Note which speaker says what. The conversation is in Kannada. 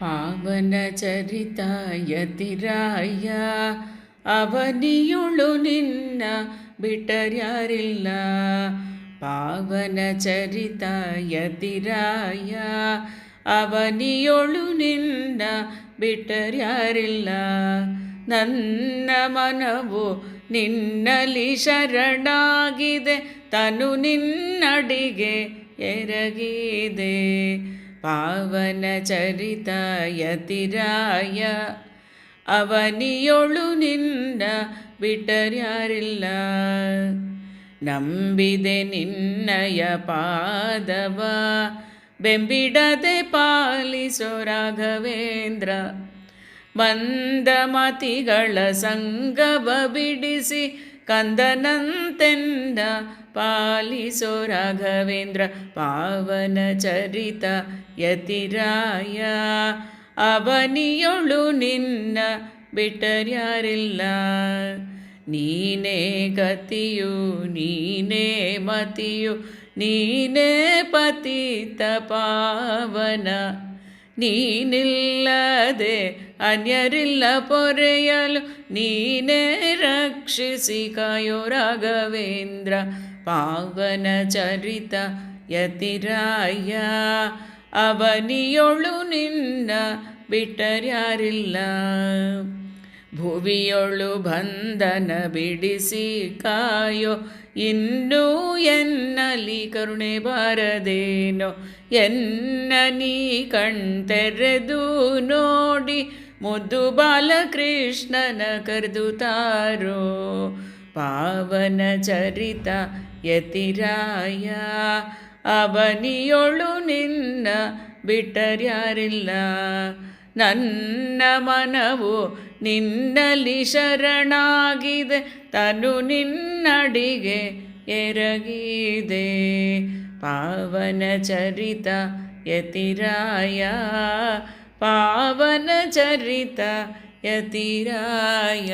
Speaker 1: ಪಾವನ ಚರಿತ ಯತಿರಾಯ ಅವನಿಯುಳು ನಿನ್ನ ಬಿಟ್ಟರ್ಯಾರಿಲ್ಲ ಪಾವನ ಚರಿತ ಯತಿರಾಯ ಅವನಿಯೊಳು ನಿನ್ನ ಬಿಟ್ಟರ್ಯಾರಿಲ್ಲ ನನ್ನ ಮನವು ನಿನ್ನಲಿ ಶರಣಾಗಿದೆ ತನು ನಿನ್ನಡಿಗೆ ಎರಗಿದೆ ಪಾವನ ಚರಿತ ಯತಿರಾಯ ಅವನಿಯೊಳು ನಿನ್ನ ಬಿಟ್ಟರ್ಯಾರಿಲ್ಲ. ನಂಬಿದೆ ನಿನ್ನಯ ಪಾದವ. ಬೆಂಬಿಡದೆ ಪಾಲಿಸೋ ರಾಘವೇಂದ್ರ. ಮಂದಮತಿಗಳ ಸಂಗವ ಬಿಡಿಸಿ ಕಂದನಂತೆಂದ ಪಾಲಿಸೋ ರಾಘವೇಂದ್ರ ಪಾವನ ಚರಿತ ಯತಿರಾಯ. ಅವನಿಯೊಳು ನಿನ್ನ ಬಿಟ್ಟರ್ಯಾರಿಲ್ಲ. ನೀನೇ ಗತಿಯು, ನೀನೇ ಮತಿಯು, ನೀನೇ ಪತಿತ ಪಾವನ. ನೀನಿಲ್ಲದೆ ಅನ್ಯರಿಲ್ಲ ಪೊರೆಯಲು, ನೀನೇ ಕಾಯೋ ರಾಘವೇಂದ್ರ ಪಾವನ ಚರಿತ ಯತಿರಾಯ. ಅವನಿಯೊಳು ನಿನ್ನ ಬಿಟ್ಟರ್ಯಾರಿಲ್ಲ. ಭುವಿಯೊಳು ಬಂಧನ ಬಿಡಿಸಿ ಕಾಯೋ. ಇನ್ನೂ ಎನ್ನಲಿ ಕರುಣೆ ಬಾರದೇನೋ. ಎನ್ನ ನೀ ಕಣ್ತೆರೆದು ನೋಡಿ ಮುದ್ದು ಬಾಲಕೃಷ್ಣನ ಕರೆದು ತಾರೋ ಪಾವನ ಚರಿತ ಯತಿರಾಯ, ಅವನಿಯೊಳು ನಿನ್ನ ಬಿಟ್ಟರ್ಯಾರಿಲ್ಲ. ನನ್ನ ಮನವು ನಿನ್ನಲಿ ಶರಣಾಗಿದೆ, ತನು ನಿನ್ನಡಿಗೆ ಎರಗಿದೆ. ಪಾವನ ಚರಿತ ಯತಿರಾಯ पावनचरित यतिराय